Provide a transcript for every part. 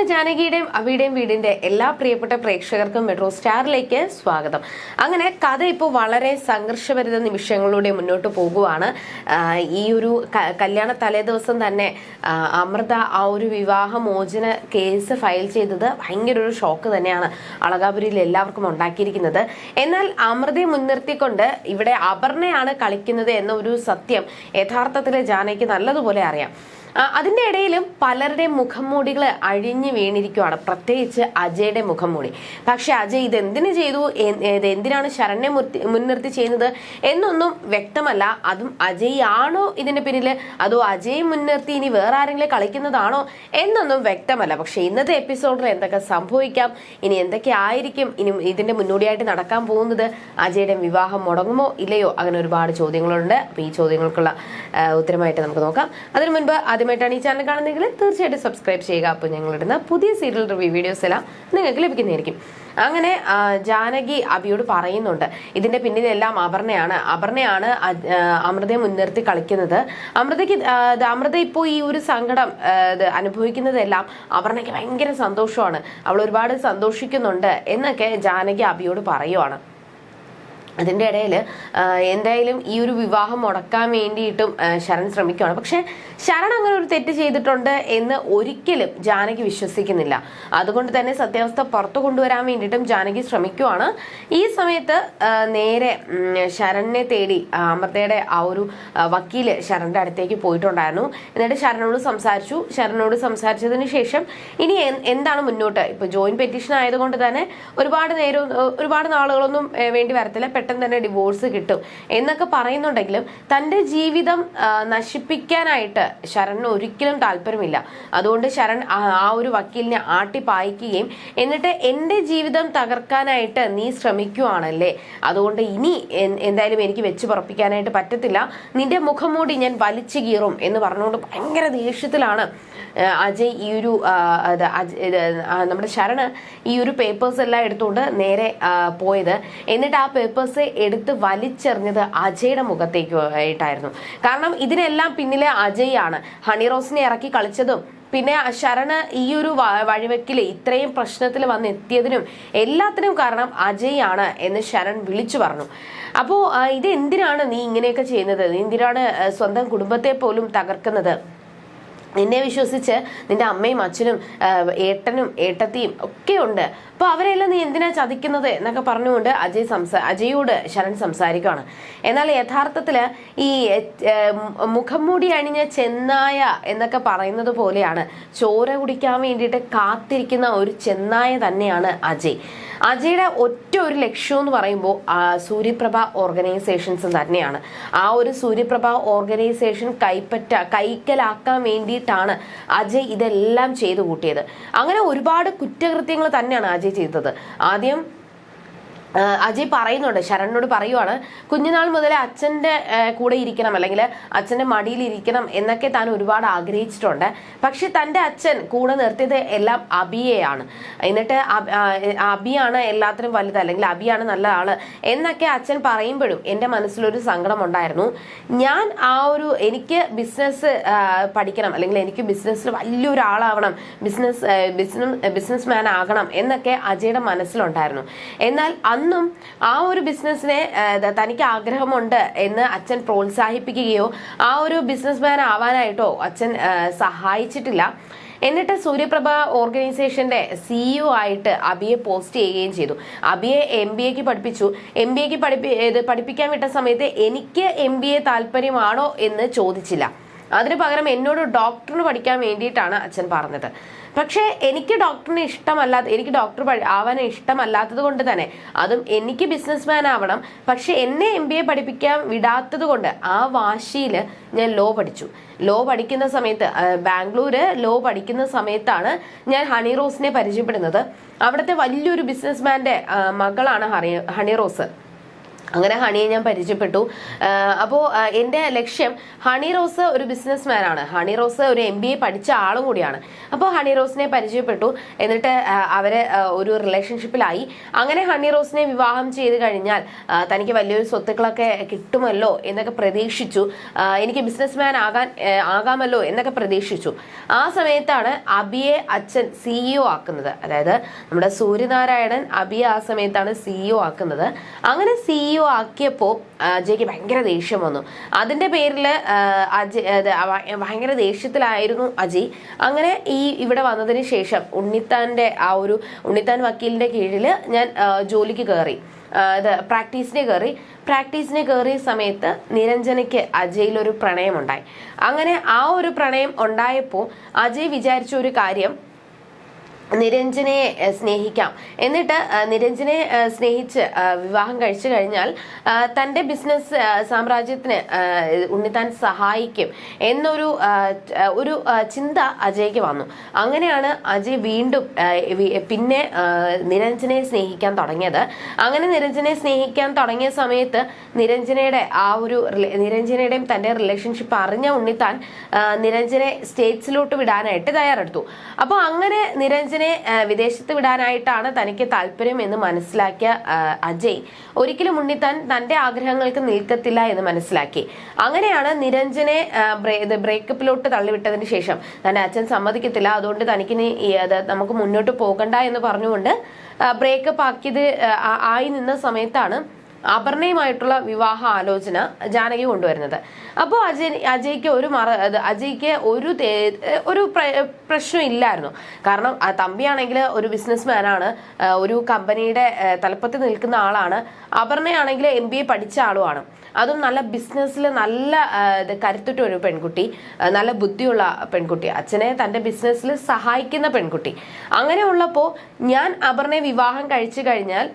അപ്പൊ ജാനകിയുടെയും അവിയുടെയും വീടിന്റെ എല്ലാ പ്രിയപ്പെട്ട പ്രേക്ഷകർക്കും മെട്രോ സ്റ്റാറിലേക്ക് സ്വാഗതം. അങ്ങനെ കഥ ഇപ്പോൾ വളരെ സംഘർഷഭരിത നിമിഷങ്ങളിലൂടെ മുന്നോട്ട് പോകുവാണ്. ഈ ഒരു കല്യാണ തലേ ദിവസം തന്നെ അമൃത ആ ഒരു വിവാഹമോചന കേസ് ഫയൽ ചെയ്തത് ഭയങ്കര ഒരു ഷോക്ക് തന്നെയാണ് അളകാപുരിയിൽ എല്ലാവർക്കും ഉണ്ടാക്കിയിരിക്കുന്നത്. എന്നാൽ അമൃതയെ മുൻനിർത്തിക്കൊണ്ട് ഇവിടെ അപർണയാണ് കളിക്കുന്നത് എന്ന ഒരു സത്യം യഥാർത്ഥത്തിൽ ജാനകി നല്ലതുപോലെ അറിയാം. അതിന്റെ ഇടയിലും പലരുടെയും മുഖംമൂടികൾ അഴിഞ്ഞു വീണിരിക്കുവാണ്. പ്രത്യേകിച്ച് അജയുടെ മുഖം മൂടി. പക്ഷെ അജയ് ഇത് എന്തിനു ചെയ്തു എന്തിനാണ് ശരണ്യെ മുൻനിർത്തി ചെയ്യുന്നത്? എന്നൊന്നും വ്യക്തമല്ല. അതും അജയ് ആണോ ഇതിന്റെ പിന്നിൽ? അതോ അജയ് മുൻനിർത്തി ഇനി വേറെ ആരെങ്കിലും കളിക്കുന്നതാണോ? എന്നൊന്നും വ്യക്തമല്ല. പക്ഷെ ഇന്നത്തെ എപ്പിസോഡിൽ എന്തൊക്കെ സംഭവിക്കാം? ഇനി എന്തൊക്കെ ആയിരിക്കും? ഇനി ഇതിന്റെ മുന്നോടിയായിട്ട് നടക്കാൻ പോകുന്നത്? അജയുടെ വിവാഹം മുടങ്ങുമോ ഇല്ലയോ? അങ്ങനെ ഒരുപാട് ചോദ്യങ്ങളുണ്ട്. അപ്പൊ ഈ ചോദ്യങ്ങൾക്കുള്ള ഉത്തരമായിട്ട് നമുക്ക് നോക്കാം. അതിനു മുൻപ് ആദ്യമായിട്ടാണ് ഈ ചാനൽ കാണുന്നതെങ്കിൽ തീർച്ചയായിട്ടും സബ്സ്ക്രൈബ് ചെയ്യുക. അപ്പോൾ ഞങ്ങളിടുന്ന പുതിയ സീരിയൽ റിവ്യൂ വീഡിയോസ് എല്ലാം നിങ്ങൾക്ക് ലഭിക്കുന്നതായിരിക്കും. അങ്ങനെ ജാനകി അബിയോട് പറയുന്നുണ്ട്. ഇതിന്റെ പിന്നിലെല്ലാം അപർണയാണ്. അപർണയാണ് അമൃതയെ മുൻനിർത്തി കളിക്കുന്നത്. അമൃതയ്ക്ക് അമൃത ഇപ്പോൾ ഈ ഒരു സങ്കടം അനുഭവിക്കുന്നതെല്ലാം അപർണയ്ക്ക് ഭയങ്കര സന്തോഷമാണ്. അവൾ ഒരുപാട് സന്തോഷിക്കുന്നുണ്ട് എന്നൊക്കെ ജാനകി അബിയോട് പറയുവാണ്. അതിന്റെ ഇടയിൽ എന്തായാലും ഈ ഒരു വിവാഹം മുടക്കാൻ വേണ്ടിയിട്ടും ശരൺ ശ്രമിക്കുകയാണ്. പക്ഷെ ശരൺ അങ്ങനെ ഒരു തെറ്റ് ചെയ്തിട്ടുണ്ട് എന്ന് ഒരിക്കലും ജാനകി വിശ്വസിക്കുന്നില്ല. അതുകൊണ്ട് തന്നെ സത്യാവസ്ഥ പുറത്തു കൊണ്ടുവരാൻ വേണ്ടിയിട്ടും ജാനകി ശ്രമിക്കുവാണ്. ഈ സമയത്ത് നേരെ ശരണിനെ തേടി അമൃതയുടെ ആ ഒരു വക്കീൽ ശരണിന്റെ അടുത്തേക്ക് പോയിട്ടുണ്ടായിരുന്നു. എന്നിട്ട് ശരണോട് സംസാരിച്ചു. ശരണോട് സംസാരിച്ചതിന് ശേഷം ഇനി എന്താണ് മുന്നോട്ട്? ഇപ്പോൾ ജോയിന്റ് പെറ്റീഷൻ ആയതുകൊണ്ട് തന്നെ ഒരുപാട് നേരം ഒരുപാട് നാളുകളൊന്നും വേണ്ടി വരത്തില്ല. പെട്ടെന്ന് തന്നെ ഡിവോഴ്സ് കിട്ടും. എന്നൊക്കെ പറയുന്നുണ്ടെങ്കിലും തന്റെ ജീവിതം നശിപ്പിക്കാനായിട്ട് ശരണിന് ഒരിക്കലും താല്പര്യമില്ല. അതുകൊണ്ട് ശരൺ ആ ഒരു വക്കീലിനെ ആട്ടി പായിക്കുകയും എന്നിട്ട് എന്റെ ജീവിതം തകർക്കാനായിട്ട് നീ ശ്രമിക്കുവാണല്ലേ? അതുകൊണ്ട് ഇനി എന്തായാലും എനിക്ക് വെച്ച് പറപ്പിക്കാനായിട്ട് പറ്റത്തില്ല. നിന്റെ മുഖം മൂടി ഞാൻ വലിച്ചു കീറും എന്ന് പറഞ്ഞുകൊണ്ട് ഭയങ്കര ദേഷ്യത്തിലാണ് അജയ് ഈ ഒരു നമ്മുടെ ശരണ് ഈ ഒരു പേപ്പേഴ്സ് എല്ലാം എടുത്തുകൊണ്ട് നേരെ പോയത്. എന്നിട്ട് ആ പേപ്പേഴ്സ് എടുത്ത് വലിച്ചെറിഞ്ഞത് അജയുടെ മുഖത്തേക്ക് ആയിട്ടായിരുന്നു കാരണം ഇതിനെല്ലാം പിന്നിലെ അജയ് ആണ് ഹണി റോസിനെ ഇറക്കി കളിച്ചതും പിന്നെ ശരണ ഈ ഒരു വഴിവെക്കിൽ ഇത്രയും പ്രശ്നത്തിൽ വന്ന് എത്തിയതിനും എല്ലാത്തിനും കാരണം അജയ് ആണ് എന്ന് ശരൺ വിളിച്ചു പറഞ്ഞു. അപ്പോൾ ഇത് എന്തിനാണ് നീ ഇങ്ങനെയൊക്കെ ചെയ്യുന്നത്? എന്തിനാണ് സ്വന്തം കുടുംബത്തെ പോലും തകർക്കുന്നത്? നിന്നെ വിശ്വസിച്ച് നിന്റെ അമ്മയും അച്ഛനും ഏട്ടനും ഏട്ടത്തിയും ഒക്കെ ഉണ്ട്. അപ്പൊ അവരെല്ലാം നീ എന്തിനാ ചതിക്കുന്നത് എന്നൊക്കെ പറഞ്ഞുകൊണ്ട് അജയ് സംസാ അജയോട് ശരൺ സംസാരിക്കുകയാണ്. എന്നാൽ യഥാർത്ഥത്തിൽ ഈ മുഖം മൂടി അണിഞ്ഞ ചെന്നായ എന്നൊക്കെ പറയുന്നത് പോലെയാണ്. ചോര കുടിക്കാൻ വേണ്ടിയിട്ട് കാത്തിരിക്കുന്ന ഒരു ചെന്നായ തന്നെയാണ് അജയ്. അജയുടെ ഒറ്റ ഒരു ലക്ഷ്യം എന്ന് പറയുമ്പോൾ സൂര്യപ്രഭ ഓർഗനൈസേഷൻസ് തന്നെയാണ്. ആ ഒരു സൂര്യപ്രഭ ഓർഗനൈസേഷൻ കൈപ്പറ്റ കൈക്കലാക്കാൻ വേണ്ടിയിട്ടാണ് അജയ് ഇതെല്ലാം ചെയ്തു കൂട്ടിയത്. അങ്ങനെ ഒരുപാട് കുറ്റകൃത്യങ്ങൾ തന്നെയാണ് അജയ് ചെയ്തത്. ആദ്യം അജയ് പറയുന്നുണ്ട് ശരണിനോട് പറയുവാണ് കുഞ്ഞുനാൾ മുതലേ അച്ഛന്റെ കൂടെ ഇരിക്കണം അല്ലെങ്കിൽ അച്ഛന്റെ മടിയിൽ ഇരിക്കണം എന്നൊക്കെ താൻ ഒരുപാട് ആഗ്രഹിച്ചിട്ടുണ്ട്. പക്ഷെ തന്റെ അച്ഛൻ കൂടെ നിർത്തിയത് എല്ലാം അബിയെയാണ്. എന്നിട്ട് അബിയാണ് എല്ലാത്തിനും വലുത് അല്ലെങ്കിൽ അബിയാണ് നല്ല ആൾ എന്നൊക്കെ അച്ഛൻ പറയുമ്പോഴും എന്റെ മനസ്സിലൊരു സങ്കടം ഉണ്ടായിരുന്നു ഞാൻ ആ ഒരു എനിക്ക് ബിസിനസ് പഠിക്കണം അല്ലെങ്കിൽ എനിക്ക് ബിസിനസ്സിൽ വലിയൊരു ആളാവണം ബിസിനസ് ബിസിനസ് ബിസിനസ് മാൻ ആകണം എന്നൊക്കെ അജയുടെ മനസ്സിലുണ്ടായിരുന്നു. എന്നാൽ അന്നും ആ ഒരു ബിസിനസ്സിനെ തനിക്ക് ആഗ്രഹമുണ്ട് എന്ന് അച്ഛൻ പ്രോത്സാഹിപ്പിക്കുകയോ ആ ഒരു ബിസിനസ്മാൻ ആവാനായിട്ടോ അച്ഛൻ സഹായിച്ചിട്ടില്ല. എന്നിട്ട് സൂര്യപ്രഭ ഓർഗനൈസേഷന്റെ സിഇഒ ആയിട്ട് അബിയെ പോസ്റ്റ് ചെയ്യുകയും ചെയ്തു. അബിയെ എം ബി എക്ക് പഠിപ്പിച്ചു. എം ബി എക്ക് പഠിപ്പി പഠിപ്പിക്കാൻ വിട്ട സമയത്ത് എനിക്ക് എം ബി എ താല്പര്യമാണോ എന്ന് ചോദിച്ചില്ല. അതിന് പകരം എന്നോട് ഡോക്ടറിന് പഠിക്കാൻ വേണ്ടിയിട്ടാണ് അച്ഛൻ പറഞ്ഞത്. പക്ഷേ എനിക്ക് ഡോക്ടറിനെ ഇഷ്ടമല്ലാത്ത എനിക്ക് ഡോക്ടർ ആവാൻ ഇഷ്ടമല്ലാത്തത് കൊണ്ട് തന്നെ അതും എനിക്ക് ബിസിനസ്മാൻ ആവണം. പക്ഷെ എന്നെ എം ബി എ പഠിപ്പിക്കാൻ വിടാത്തത് കൊണ്ട് ആ വാശിയിൽ ഞാൻ ലോ പഠിച്ചു. ലോ പഠിക്കുന്ന സമയത്ത് ബാംഗ്ലൂര് ലോ പഠിക്കുന്ന സമയത്താണ് ഞാൻ ഹണി റോസിനെ പരിചയപ്പെടുന്നത്. അവിടുത്തെ വലിയൊരു ബിസിനസ്മാന്റെ മകളാണ് ഹണി ഹണി റോസ് അങ്ങനെ ഹണിയെ ഞാൻ പരിചയപ്പെട്ടു. അപ്പോൾ എന്റെ ലക്ഷ്യം ഹണി റോസ് ഒരു ബിസിനസ്മാൻ ആണ്. ഹണി റോസ് ഒരു എം ബി എ പഠിച്ച ആളും കൂടിയാണ്. അപ്പോൾ ഹണി റോസിനെ പരിചയപ്പെട്ടു. എന്നിട്ട് അവരെ ഒരു റിലേഷൻഷിപ്പിലായി അങ്ങനെ ഹണി റോസിനെ വിവാഹം ചെയ്ത് കഴിഞ്ഞാൽ തനിക്ക് വലിയൊരു സ്വത്തുക്കളൊക്കെ കിട്ടുമല്ലോ എന്നൊക്കെ പ്രതീക്ഷിച്ചു. എനിക്ക് ബിസിനസ്മാൻ ആകാൻ ആകാമല്ലോ എന്നൊക്കെ പ്രതീക്ഷിച്ചു. ആ സമയത്താണ് അബിയെ അച്ഛൻ സിഇഒ ആക്കുന്നത്. അതായത് നമ്മുടെ സൂര്യനാരായണൻ അബിയെ ആ സമയത്താണ് സിഇഒ ആക്കുന്നത്. അങ്ങനെ സിഇഒ ആക്കിയപ്പോൾ അജയ്ക്ക് ഭയങ്കര ദേഷ്യം വന്നു. അതിന്റെ പേരിൽ അജയ് ഭയങ്കര ദേഷ്യത്തിലായിരുന്നു അജയ്. അങ്ങനെ ഈ ഇവിടെ വന്നതിന് ശേഷം ഉണ്ണിത്താന്റെ ആ ഒരു ഉണ്ണിത്താൻ വക്കീലിന്റെ കീഴിൽ ഞാൻ ജോലിക്ക് കയറി ഇത് പ്രാക്ടീസിന് കയറി പ്രാക്ടീസിന് കയറിയ സമയത്ത് നിരഞ്ജനയ്ക്ക് അജയിൽ ഒരു പ്രണയമുണ്ടായി. അങ്ങനെ ആ ഒരു പ്രണയം ഉണ്ടായപ്പോൾ അജയ് വിചാരിച്ച ഒരു കാര്യം നിരഞ്ജനെ സ്നേഹിക്കാം. എന്നിട്ട് നിരഞ്ജനെ സ്നേഹിച്ച് വിവാഹം കഴിച്ചു കഴിഞ്ഞാൽ തന്റെ ബിസിനസ് സാമ്രാജ്യത്തിന് ഉണ്ണിത്താൻ സഹായിക്കും എന്നൊരു ഒരു ചിന്ത അജയ്ക്ക് വന്നു. അങ്ങനെയാണ് അജയ് വീണ്ടും പിന്നെ നിരഞ്ജനെ സ്നേഹിക്കാൻ തുടങ്ങിയത്. അങ്ങനെ നിരഞ്ജനെ സ്നേഹിക്കാൻ തുടങ്ങിയ സമയത്ത് നിരഞ്ജനയുടെ ആ ഒരു നിരഞ്ജനയുടെയും തന്റെ റിലേഷൻഷിപ്പ് അറിഞ്ഞ ഉണ്ണിത്താൻ നിരഞ്ജനെ സ്റ്റേറ്റ്സിലോട്ട് വിടാനായിട്ട് തയ്യാറെടുത്തു. അപ്പോൾ അങ്ങനെ നിരഞ്ജനെ ആ, വിദേശത്ത് വിടാനായിട്ടാണ് തനിക്ക് താല്പര്യം എന്ന് മനസ്സിലാക്കിയ അജയ് ഒരിക്കലും ഉണ്ണിത്താൻ തന്റെ ആഗ്രഹങ്ങൾക്ക് നിൽക്കത്തില്ല എന്ന് മനസ്സിലാക്കി. അങ്ങനെയാണ് നിരഞ്ജനെ ബ്രേക്കപ്പിലോട്ട് തള്ളിവിട്ടതിന് ശേഷം തന്റെ അച്ഛൻ സമ്മതിക്കത്തില്ല. അതുകൊണ്ട് തനിക്കിനി ഈ നമുക്ക് മുന്നോട്ട് പോകണ്ട എന്ന് പറഞ്ഞുകൊണ്ട് ബ്രേക്കപ്പ് ആക്കിയത് ആയി നിന്ന സമയത്താണ് അപർണയുമായിട്ടുള്ള വിവാഹ ആലോചന ജാനകി കൊണ്ടുവരുന്നത്. അപ്പോൾ അജയ് അജയ്ക്ക് ഒരു മറ അജയ്ക്ക് ഒരു ഒരു പ്ര- പ്രശ്നം ഇല്ലായിരുന്നു. കാരണം തമ്പിയാണെങ്കിൽ ഒരു ബിസിനസ് മാനാണ് ഒരു കമ്പനിയുടെ തലപ്പത്തിൽ തലപ്പത്ത് നിൽക്കുന്ന ആളാണ്. അപർണയാണെങ്കിൽ എം ബി എ പഠിച്ച ആളുമാണ്. അതും നല്ല ബിസിനസ്സിൽ നല്ല കരുത്തുറ്റ ഒരു പെൺകുട്ടി നല്ല ബുദ്ധിയുള്ള പെൺകുട്ടി അച്ഛനെ തന്റെ ബിസിനസ്സിൽ സഹായിക്കുന്ന പെൺകുട്ടി. അങ്ങനെ ഉള്ളപ്പോൾ ഞാൻ അപർണയെ വിവാഹം കഴിച്ചു കഴിഞ്ഞാൽ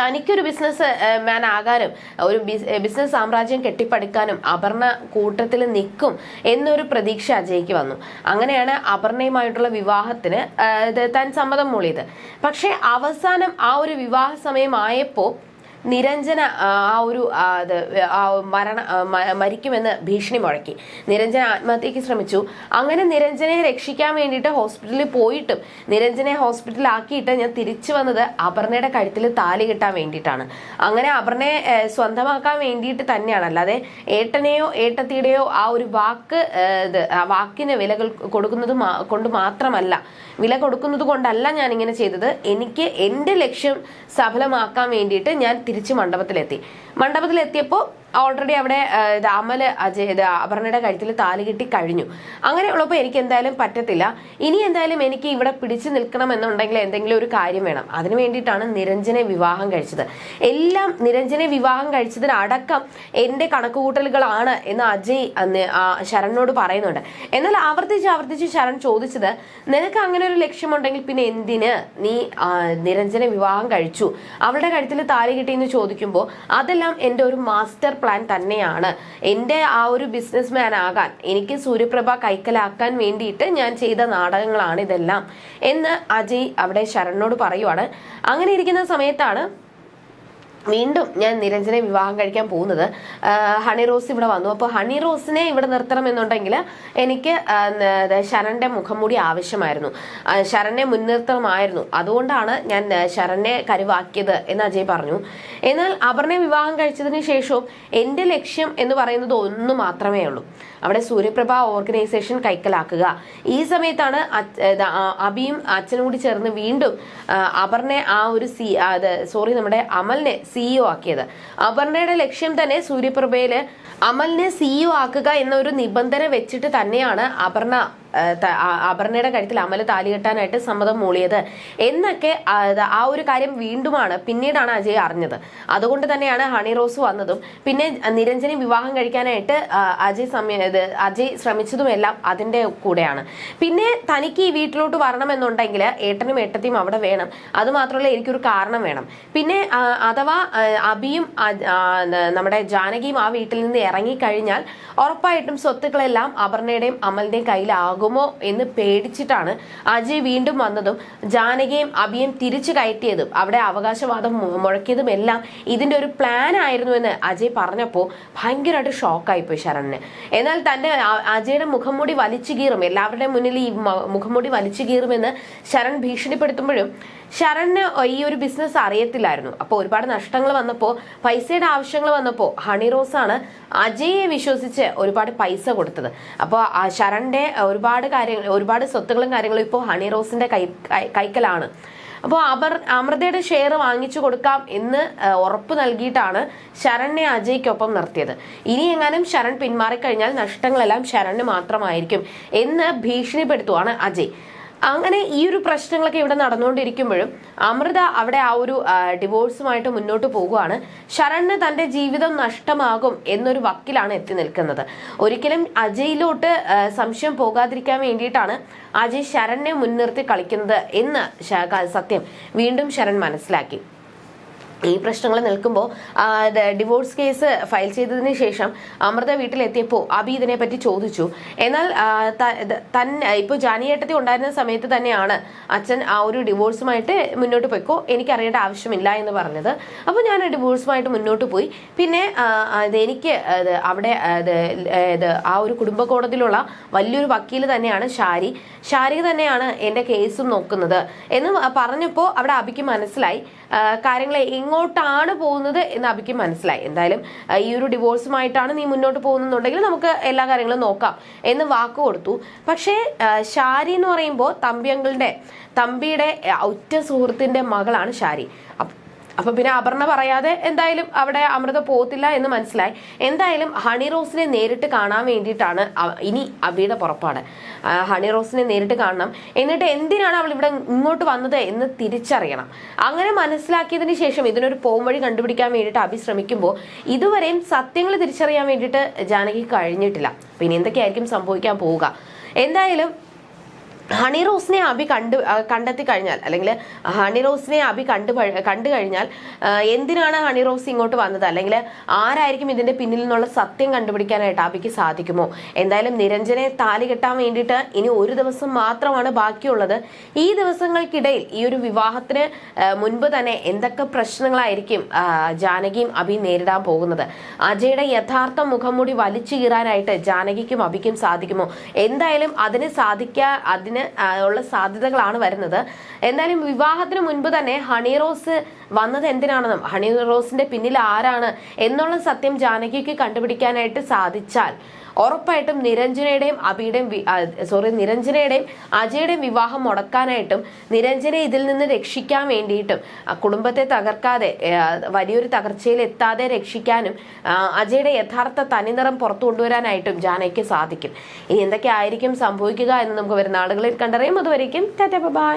തനിക്കൊരു ബിസിനസ് മാൻ ആകാനും ഒരു ബിസിനസ് സാമ്രാജ്യം കെട്ടിപ്പടുക്കാനും അപർണ കൂട്ടത്തിൽ നിൽക്കും എന്നൊരു പ്രതീക്ഷ അജയ്ക്ക് വന്നു. അങ്ങനെയാണ് അപർണയുമായിട്ടുള്ള വിവാഹത്തിന് താൻ സമ്മതം മൂളിയത്. പക്ഷേ അവസാനം ആ ഒരു വിവാഹ സമയമായപ്പോൾ നിരഞ്ജന ആ ഒരു അത് മരണ മരിക്കുമെന്ന് ഭീഷണി മുഴക്കി. നിരഞ്ജന ആത്മഹത്യക്ക് ശ്രമിച്ചു. അങ്ങനെ നിരഞ്ജനെ രക്ഷിക്കാൻ വേണ്ടിയിട്ട് ഹോസ്പിറ്റലിൽ പോയിട്ടും നിരഞ്ജനെ ഹോസ്പിറ്റലാക്കിയിട്ട് ഞാൻ തിരിച്ചു വന്നത് അപർണയുടെ കഴുത്തിൽ താലി കിട്ടാൻ വേണ്ടിയിട്ടാണ്. അങ്ങനെ അപർണയെ സ്വന്തമാക്കാൻ വേണ്ടിയിട്ട് തന്നെയാണ്. അല്ലാതെ ഏട്ടനെയോ ഏട്ടത്തിയുടെയോ ആ ഒരു വാക്ക് വാക്കിന് വിലകൾ കൊടുക്കുന്നത് കൊണ്ട് മാത്രമല്ല വില കൊടുക്കുന്നത് കൊണ്ടല്ല ഞാൻ ഇങ്ങനെ ചെയ്തത്. എനിക്ക് എന്റെ ലക്ഷ്യം സഫലമാക്കാൻ വേണ്ടിയിട്ട് ഞാൻ തിരിച്ച് മണ്ഡപത്തിലെത്തി. മണ്ഡപത്തിലെത്തിയപ്പോൾ ഓൾറെഡി അവിടെ രാമൽ അജയ് അപർണയുടെ കഴുത്തിൽ താലി കിട്ടി കഴിഞ്ഞു. അങ്ങനെയുള്ളപ്പോൾ എനിക്ക് എന്തായാലും പറ്റത്തില്ല. ഇനി എന്തായാലും എനിക്ക് ഇവിടെ പിടിച്ചു നിൽക്കണം എന്നുണ്ടെങ്കിൽ എന്തെങ്കിലും ഒരു കാര്യം വേണം. അതിനു വേണ്ടിയിട്ടാണ് നിരഞ്ജനെ വിവാഹം കഴിച്ചത്. എല്ലാം നിരഞ്ജനെ വിവാഹം കഴിച്ചതിനടക്കം എന്റെ കണക്കുകൂട്ടലുകളാണ് എന്ന് അജയ് ശരണിനോട് പറയുന്നുണ്ട്. എന്നാൽ ആവർത്തിച്ച് ആവർത്തിച്ച് ശരൺ ചോദിച്ചത് നിനക്ക് അങ്ങനെ ഒരു ലക്ഷ്യമുണ്ടെങ്കിൽ പിന്നെ എന്തിന്? നീ നിരഞ്ജനെ വിവാഹം കഴിച്ചു. അവളുടെ കഴുത്തിൽ താലി കിട്ടിയെന്ന് ചോദിക്കുമ്പോൾ അതെല്ലാം എന്റെ ഒരു മാസ്റ്റർ പ്ലാൻ തന്നെയാണ്. എന്റെ ആ ഒരു ബിസിനസ് മാൻ ആകാൻ എനിക്ക് സൂര്യപ്രഭ കൈക്കലാക്കാൻ വേണ്ടിയിട്ട് ഞാൻ ചെയ്ത നാടകങ്ങളാണ് ഇതെല്ലാം. എന്ന് അജയ് അവിടെ ശരണിനോട് പറയുവാണ്. അങ്ങനെ ഇരിക്കുന്ന സമയത്താണ് വീണ്ടും ഞാൻ നിരഞ്ജനെ വിവാഹം കഴിക്കാൻ പോകുന്നത്. ഹണി റോസ് ഇവിടെ വന്നു. അപ്പോൾ ഹണി റോസിനെ ഇവിടെ നിർത്തണമെന്നുണ്ടെങ്കിൽ എനിക്ക് ശരണിന്റെ ന- ദ- ശരണിന്റെ മുഖം കൂടി ആവശ്യമായിരുന്നു. ശരണിനെ മുൻനിർത്തണമായിരുന്നു. അതുകൊണ്ടാണ് ഞാൻ ശരണിനെ കരുവാക്കിയത് എന്ന് അജയ് പറഞ്ഞു. എന്നാൽ അപർണയെ വിവാഹം കഴിച്ചതിന് ശേഷവും എന്റെ ലക്ഷ്യം എന്ന് പറയുന്നത് ഒന്ന് മാത്രമേ ഉള്ളൂ. അവിടെ സൂര്യപ്രഭ ഓർഗനൈസേഷൻ കൈക്കലാക്കുക. ഈ സമയത്താണ് അബിയും അച്ഛനും കൂടി ചേർന്ന് വീണ്ടും അപർണെ ആ ഒരു സി സോറി നമ്മുടെ അമലിനെ സിഇഒ ആക്കിയത്. അപർണയുടെ ലക്ഷ്യം തന്നെ സൂര്യപ്രഭയിൽ അമലിനെ സിഇഒ ആക്കുക എന്നൊരു നിബന്ധന വെച്ചിട്ട് തന്നെയാണ് അപർണ അപർണയുടെ കഴുത്തിൽ അമൽ താലി കെട്ടാനായിട്ട് സമ്മതം മൂളിയത്. എന്നൊക്കെ ആ, ഒരു കാര്യം വീണ്ടുമാണ് പിന്നീടാണ് അജയ് അറിഞ്ഞത്. അതുകൊണ്ട് തന്നെയാണ് ഹണി റോസ് വന്നതും. പിന്നെ നിരഞ്ജനെ വിവാഹം കഴിക്കാനായിട്ട് അജയ് സമയ അജയ് ശ്രമിച്ചതുമെല്ലാം അതിന്റെ കൂടെയാണ്. പിന്നെ തനിക്ക് ഈ വീട്ടിലോട്ട് വരണമെന്നുണ്ടെങ്കിൽ ഏട്ടനും ഏട്ടത്തിയും അവിടെ വേണം. അത് മാത്രമല്ല എനിക്കൊരു കാരണം വേണം. പിന്നെ അഥവാ അബിയും നമ്മുടെ ജാനകിയും ആ വീട്ടിൽ നിന്ന് ഇറങ്ങിക്കഴിഞ്ഞാൽ ഉറപ്പായിട്ടും സ്വത്തുക്കളെല്ലാം അപർണയുടെയും അമലിന്റെയും കയ്യിലാകും. ആകുമോ എന്ന് പേടിച്ചിട്ടാണ് അജയ് വീണ്ടും വന്നതും ജാനകിയും അഭിയും തിരിച്ചു കയറ്റിയതും. അവിടെ അവകാശവാദം മുഴക്കിയതും എല്ലാം ഇതിന്റെ ഒരു പ്ലാൻ ആയിരുന്നു എന്ന് അജയ് പറഞ്ഞപ്പോൾ ഭയങ്കരമായിട്ട് ഷോക്കായി പോയി ശരണിന്. എന്നാൽ തന്റെ അജയുടെ മുഖംമൂടി വലിച്ചു കീറും. എല്ലാവരുടെയും മുന്നിൽ ഈ മുഖംമൂടി വലിച്ചു കീറുമെന്ന് ശരൺ ഭീഷണിപ്പെടുത്തുമ്പോഴും ശരണിന് ഈ ഒരു ബിസിനസ് അറിയത്തില്ലായിരുന്നു. അപ്പോൾ ഒരുപാട് നഷ്ടങ്ങൾ വന്നപ്പോൾ പൈസയുടെ ആവശ്യങ്ങൾ വന്നപ്പോൾ ഹണി ആണ് അജയെ വിശ്വസിച്ച് ഒരുപാട് പൈസ കൊടുത്തത്. അപ്പോൾ ശരണിന്റെ ഒരുപാട് കാര്യങ്ങൾ ഒരുപാട് സ്വത്തുക്കളും കാര്യങ്ങളും ഇപ്പോൾ ഹണി റോസിന്റെ കൈ കൈക്കലാണ്. അപ്പോൾ അവർ അമൃതയുടെ ഷെയർ വാങ്ങിച്ചു കൊടുക്കാം എന്ന് ഉറപ്പ് നൽകിയിട്ടാണ് ശരണിനെ അജയ്ക്കൊപ്പം നിർത്തിയത്. ഇനി എങ്ങാനും ശരൺ പിന്മാറിക്കഴിഞ്ഞാൽ നഷ്ടങ്ങളെല്ലാം ശരണിന് മാത്രമായിരിക്കും എന്ന് ഭീഷണിപ്പെടുത്തുവാണ് അജയ്. അങ്ങനെ ഈ ഒരു പ്രശ്നങ്ങളൊക്കെ ഇവിടെ നടന്നുകൊണ്ടിരിക്കുമ്പോഴും അമൃത അവിടെ ആ ഒരു ഡിവോഴ്സുമായിട്ട് മുന്നോട്ട് പോകുകയാണ് ശരണിന് തന്റെ ജീവിതം നഷ്ടമാകും എന്നൊരു വക്കിലാണ് എത്തി നിൽക്കുന്നത്. ഒരിക്കലും അജയിലോട്ട് സംശയം പോകാതിരിക്കാൻ വേണ്ടിയിട്ടാണ് അജയ് ശരണിനെ മുൻനിർത്തി കളിക്കുന്നത് എന്ന് സത്യം വീണ്ടും ശരൺ മനസ്സിലാക്കി. ഈ പ്രശ്നങ്ങൾ നിൽക്കുമ്പോൾ ഡിവോഴ്സ് കേസ് ഫയൽ ചെയ്തതിന് ശേഷം അമൃത വീട്ടിലെത്തിയപ്പോൾ അബി ഇതിനെപ്പറ്റി ചോദിച്ചു. എന്നാൽ തന്നെ ഇപ്പോൾ ജാനിയേട്ടത്തി ഉണ്ടായിരുന്ന സമയത്ത് തന്നെയാണ് അച്ഛൻ ആ ഒരു ഡിവോഴ്സുമായിട്ട് മുന്നോട്ട് പോയിക്കോ എനിക്ക് അറിയേണ്ട ആവശ്യമില്ല എന്ന് പറഞ്ഞത്. അപ്പോൾ ഞാൻ ഡിവോഴ്സുമായിട്ട് മുന്നോട്ട് പോയി. പിന്നെ എനിക്ക് അവിടെ ആ ഒരു കുടുംബ കോടതിയിലുള്ള വലിയൊരു വക്കീൽ തന്നെയാണ് ഷാരി. ഷാരി തന്നെയാണ് എന്റെ കേസും നോക്കുന്നത് എന്ന് പറഞ്ഞപ്പോൾ അവിടെ അബിക്ക് മനസ്സിലായി. കാര്യങ്ങൾ എങ്ങോട്ടാണ് പോകുന്നത് എന്ന് അബിക്ക് മനസ്സിലായി. എന്തായാലും ഈ ഒരു ഡിവോഴ്സുമായിട്ടാണ് നീ മുന്നോട്ട് പോകുന്നുണ്ടെങ്കിൽ നമുക്ക് എല്ലാ കാര്യങ്ങളും നോക്കാം എന്ന് വാക്ക് കൊടുത്തു. പക്ഷേ ഷാരി എന്ന് പറയുമ്പോൾ തമ്പിയങ്കളുടെ തമ്പിയുടെ ഒറ്റ സുഹൃത്തിന്റെ മകളാണ് ഷാരി. അപ്പ- പിന്നെ അപർണ പറയാതെ എന്തായാലും അവിടെ അമൃത പോകത്തില്ല എന്ന് മനസ്സിലായി. എന്തായാലും ഹണി റോസിനെ നേരിട്ട് കാണാൻ വേണ്ടിയിട്ടാണ് ഇനി അബിയുടെ പുറപ്പാട്. ഹണി റോസിനെ നേരിട്ട് കാണണം. എന്നിട്ട് എന്തിനാണ് അവൾ ഇവിടെ ഇങ്ങോട്ട് വന്നത് എന്ന് തിരിച്ചറിയണം. അങ്ങനെ മനസ്സിലാക്കിയതിന് ശേഷം ഇതിനൊരു പോംവഴി കണ്ടുപിടിക്കാൻ വേണ്ടിയിട്ട് അബി ശ്രമിക്കുമ്പോൾ ഇതുവരെയും സത്യങ്ങൾ തിരിച്ചറിയാൻ വേണ്ടിയിട്ട് ജാനകി കഴിഞ്ഞിട്ടില്ല. പിന്നെ എന്തൊക്കെയായിരിക്കും സംഭവിക്കാൻ പോവുക? എന്തായാലും ഹണി റോസിനെ അബി കണ്ടു കണ്ടെത്തി കഴിഞ്ഞാൽ അല്ലെങ്കിൽ ഹണി റോസിനെ അബി കണ്ടു കണ്ടു കഴിഞ്ഞാൽ എന്തിനാണ് ഹണി റോസ് ഇങ്ങോട്ട് വന്നത്? അല്ലെങ്കിൽ ആരായിരിക്കും ഇതിന്റെ പിന്നിൽ നിന്നുള്ള സത്യം കണ്ടുപിടിക്കാനായിട്ട് അബിക്ക് സാധിക്കുമോ? എന്തായാലും നിരഞ്ജനെ താലി കെട്ടാൻ വേണ്ടിയിട്ട് ഇനി ഒരു ദിവസം മാത്രമാണ് ബാക്കിയുള്ളത്. ഈ ദിവസങ്ങൾക്കിടയിൽ ഈ ഒരു വിവാഹത്തിന് മുൻപ് തന്നെ എന്തൊക്കെ പ്രശ്നങ്ങളായിരിക്കും ജാനകിയും അബി നേരിടാൻ പോകുന്നത്? അജയുടെ യഥാർത്ഥ മുഖംമൂടി വലിച്ചു കീറാനായിട്ട് ജാനകിക്കും അബിക്കും സാധിക്കുമോ? എന്തായാലും അതിന് സാധിക്കാ അതിന് ആ, ഉള്ള സാധ്യതകളാണ് വരുന്നത്. എന്തായാലും വിവാഹത്തിന് മുൻപ് തന്നെ ഹണി റോസ് വന്നത് എന്തിനാണെന്നും ഹണി റോസിന്റെ പിന്നിൽ ആരാണ് എന്നുള്ള സത്യം ജാനകിക്ക് കണ്ടുപിടിക്കാനായിട്ട് സാധിച്ചാൽ. ഉറപ്പായിട്ടും നിരഞ്ജനയുടെയും അബിയുടെയും സോറി നിരഞ്ജനയുടെയും അജയുടെയും വിവാഹം മുടക്കാനായിട്ടും നിരഞ്ജനെ ഇതിൽ നിന്ന് രക്ഷിക്കാൻ വേണ്ടിയിട്ടും കുടുംബത്തെ തകർക്കാതെ വലിയൊരു തകർച്ചയിൽ എത്താതെ രക്ഷിക്കാനും അജയുടെ യഥാർത്ഥ തനിനിറം പുറത്തു കൊണ്ടുവരാനായിട്ടും ജാനയ്ക്ക് സാധിക്കും. ഇനി എന്തൊക്കെ ആയിരിക്കും സംഭവിക്കുക എന്ന് നമുക്ക് വരുന്ന ആളുകളിൽ കണ്ടറിയാം. അതുവരേക്കും ബൈ